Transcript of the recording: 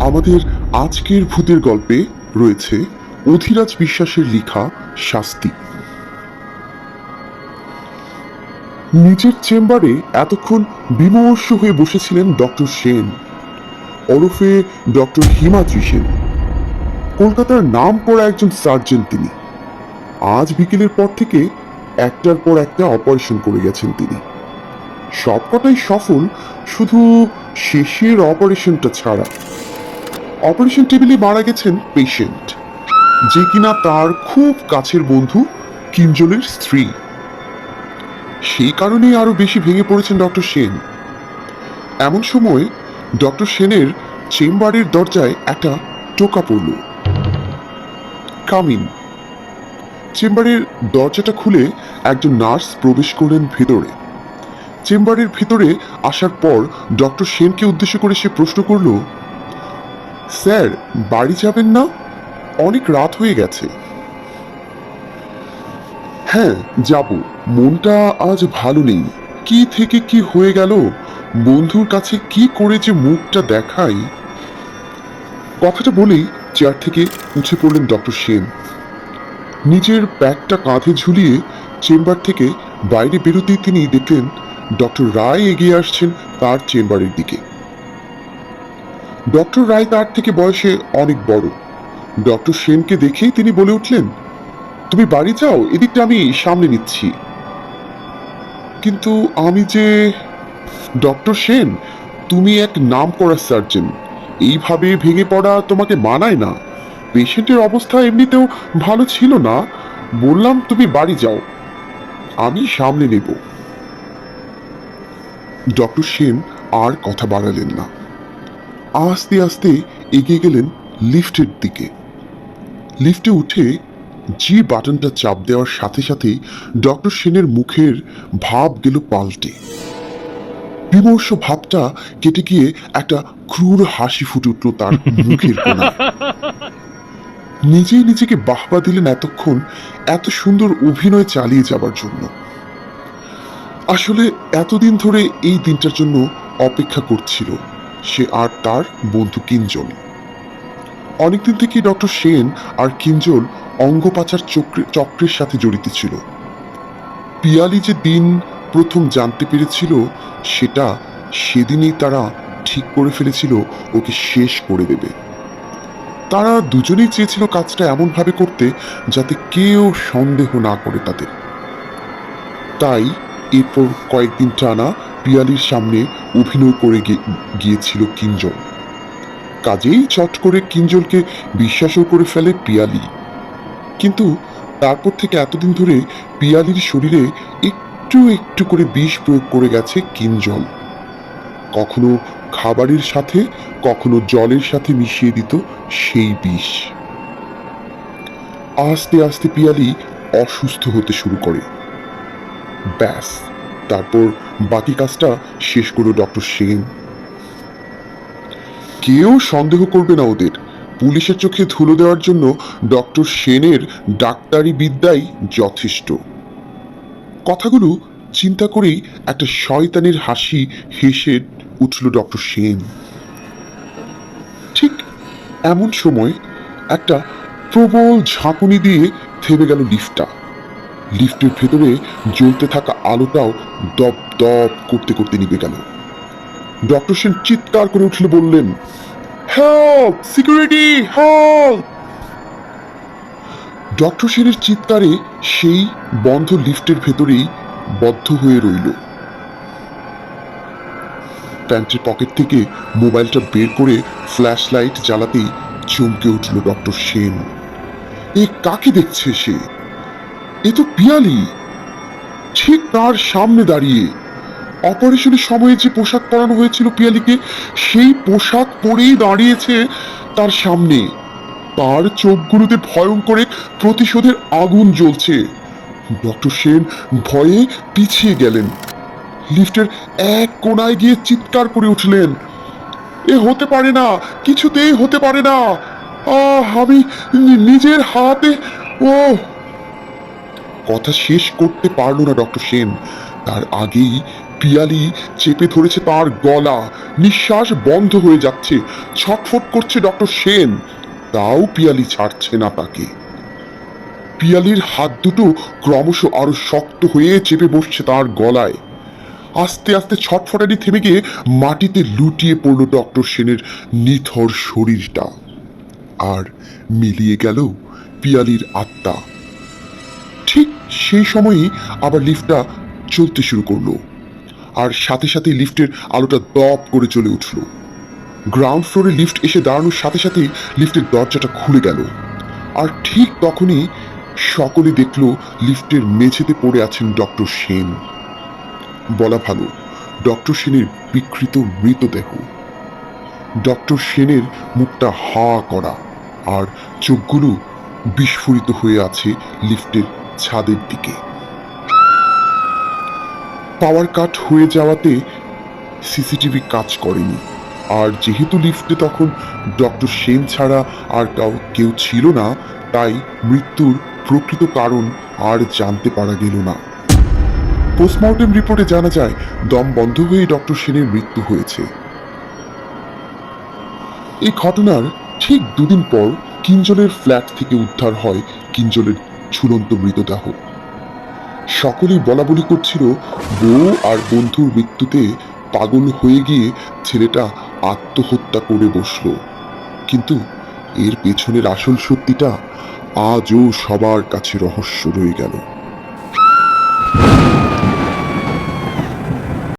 আমাদের আজকের ভূতের গল্পে রয়েছে অধিরাজ বিশ্বাসের লেখা শাস্তি। নিজের চেম্বারে এতক্ষণ বিমর্ষ হয়ে বসেছিলেন ডক্টর সেন, ওরফে ডক্টর হিমাদ্রি সেন। কলকাতার নাম করা একজন সার্জন তিনি। আজ বিকেলের পর থেকে একটার পর একটা অপারেশন করে গেছেন তিনি। সবকটাই সফল, শুধু শেষের অপারেশনটা ছাড়া। অপারেশন টেবিলে মারা গেছেন পেশেন্ট যে কিনা তার খুব কাছের বন্ধু কিঞ্জলের স্ত্রী। সেই কারণেই আরও বেশি ভেঙে পড়েছেন ডক্টর সেন। এমন সময় ডক্টর সেনের চেম্বারের দরজায় একটা টোকা পড়ল। কামিন চেম্বারের দরজাটা খুলে একজন নার্স প্রবেশ করলেন ভেতরে। চেম্বারের ভিতরে আসার পর ডক্টর সেনকে উদ্দেশ্য করে সে প্রশ্ন করল স্যার, বাড়ি যাবেন না? অনেক রাত হয়ে গেছে। হ্যাঁ যাব। মনটা আজ ভালো নেই। কি থেকে কি হয়ে গেল? বন্ধুর কাছে কি করে যে মুখটা দেখাই? কথাটা বলেই চেয়ার থেকে উঠে পড়লেন ডক্টর সেন। নিজের ব্যাগটা কাঁধে ঝুলিয়ে চেম্বার থেকে বাইরে বেরোতেই তিনি দেখলেন ডক্টর রায় এগিয়ে আসছেন তার চেম্বারের দিকে। ডক্টর রায় তার থেকে বয়সে অনেক বড়। ডক্টর সেনকে দেখেই তিনি বলে উঠলেন, তুমি বাড়ি যাও, এদিকটা আমি সামনে নিচ্ছি। কিন্তু আমি যে, ডক্টর সেন, তুমি এক নাম করা সার্জন, এইভাবে ভেঙে পড়া তোমাকে মানায় না। পেশেন্টের অবস্থা এমনিতেও ভালো ছিল না। বললাম, তুমি বাড়ি যাও, আমি সামনে নেব। ডক্টর সেন আর কথা বাড়ালেন না। আস্তে আস্তে এগিয়ে গেলেন লিফটের দিকে। লিফটে উঠে জি বাটনটা চাপ দেওয়ার সাথে সাথেই ডক্টর সেনের মুখের ভাব গেল পাল্টে। বিমর্ষ ভাবটা কেটে গিয়ে একটা ক্রূর হাসি ফুটে উঠল তার মুখের নিজেই নিজেকে বাহবা দিলেন এতক্ষণ এত সুন্দর অভিনয় চালিয়ে যাবার জন্য। আসলে এতদিন ধরে এই দিনটার জন্য অপেক্ষা করছিল। সে আর তার বন্ধু কিঞ্জল। অনেকদিন থেকেই ডক্টর সেন আর কিঞ্জল অঙ্গপাচার চক্রে চক্রের সাথে জড়িত ছিল। পিয়ালি যে দিন প্রথম জানতে পেরেছিল, সেটা সেদিনই তারা ঠিক করে ফেলেছিল, ওকে শেষ করে দেবে। তারা দুজনেই চেয়েছিল কাজটা এমনভাবে করতে, যাতে কেউ সন্দেহ না করে তাদের। তাই এরপর কয়েকদিন টানা পিয়ালির সামনে অভিনয় করে গিয়েছিল কিঞ্জল। কাজেই চট করে কিঞ্জলকে বিশ্বাসও করে ফেলে পিয়ালি। কিন্তু তারপর থেকে এতদিন ধরে পিয়ালির শরীরে একটু একটু করে বিষ প্রয়োগ করে গেছে কিঞ্জল। কখনো খাবারের সাথে, কখনো জলের সাথে মিশিয়ে দিত সেই বিষ। আস্তে আস্তে পিয়ালি অসুস্থ হতে শুরু করে। ব্যাস, তারপর বাকি কাজটা শেষ করল ডক্টর সেন। কেউ সন্দেহ করবে না ওদের। পুলিশের চোখে ধুলো দেওয়ার জন্য ডক্টর সেনের ডাক্তারি বিদ্যাই যথেষ্ট। কথাগুলো চিন্তা করেই একটা শয়তানের হাসি হেসে উঠল ডক্টর সেন। ঠিক এমন সময় একটা প্রবল ঝাঁকুনি দিয়ে থেমে গেল লিফটটা। লিফটের ভেতরে জ্বলতে থাকা আলোটাও দপ দপ করতে করতে নিভে গেল। ডক্টর সেন চিৎকার করে উঠলে বললেন হেল্প সিকিউরিটি হেল্প ডক্টর সেনের চিৎকারে সেই বন্ধ লিফটের ভেতরেই বদ্ধ হয়ে রইল। প্যান্টের পকেট থেকে মোবাইলটা বের করে ফ্ল্যাশ লাইট জ্বালাতেই চমকে উঠল ডক্টর সেন। এ কাকে দেখছে সে? এ তো পিয়ালি। ঠিক তার সামনে দাঁড়িয়ে অপারেশনের সময়ে যে পোশাক পরানো হয়েছিল পিয়ালিকে, সেই পোশাক পরেই দাঁড়িয়েছে তার সামনে। তার চোখগুলোতে ভয়ঙ্কর প্রতিশোধের আগুন জ্বলছে। ডক্টর সেন ভয়ে পিছিয়ে গেলেন। লিফটের এক কোনায় গিয়ে চিৎকার করে উঠলেন, এ হতে পারে না, কিছুতেই হতে পারে না। আহ, আমি নিজের হাতে ও কথা শেষ করতে পারল না ডক্টর সেন। তার আগেই পিয়ালি চেপে ধরেছে তার গলা। নিঃশ্বাস বন্ধ হয়ে যাচ্ছে, ছটফট করছে ডক্টর সেন। তাও পিয়ালি ছাড়ছে না তাকে। পিয়ালির হাত দুটো ক্রমশ আরও শক্ত হয়ে চেপে বসছে তার গলায়। আস্তে আস্তে ছটফটানি থেমে গিয়ে মাটিতে লুটিয়ে পড়ল ডক্টর সেনের নিথর শরীরটা। আর মিলিয়ে গেল পিয়ালির আত্মা। সেই সময়ই আবার লিফটটা চলতে শুরু করল। আর সাথে সাথে লিফটের আলোটা দপ করে চলে উঠল। গ্রাউন্ড ফ্লোরে লিফট এসে দাঁড়ানোর সাথে সাথেই লিফটের দরজাটা খুলে গেল। আর ঠিক তখনই সকলে দেখল লিফটের মেঝেতে পড়ে আছেন ডক্টর সেন। বলা ভালো, ডক্টর সেনের বিকৃত মৃতদেহ। ডক্টর সেনের মুখটা হা করা, আর চোখগুলো বিস্ফোরিত হয়ে আছে লিফটের ছাদের দিকে। পাওয়ার কাট হয়ে যাওয়াতে সিসিটিভি কাজ করেনি। আর যেহেতু লিফটে তখন ডক্টর সেন ছাড়া আর কাউ, কেউ ছিল না, তাই মৃত্যুর প্রকৃত কারণ আর জানতে পারা গেল না। পোস্টমর্টেম রিপোর্টে জানা যায়, দম বন্ধ হয়ে ডক্টর সেনের মৃত্যু হয়েছে। এই ঘটনার ঠিক দুদিন পর কিঞ্জলের ফ্ল্যাট থেকে উদ্ধার হয় কিঞ্জলের ঝুলন্ত মৃতদেহ। সকলেই বলা বলি করছিল, বউ আর বন্ধুর মৃত্যুতে পাগল হয়ে গিয়ে ছেলেটা আত্মহত্যা করে বসল। কিন্তু এর পেছনের আসল সত্যিটা আজও সবার কাছে রহস্য রয়ে গেল।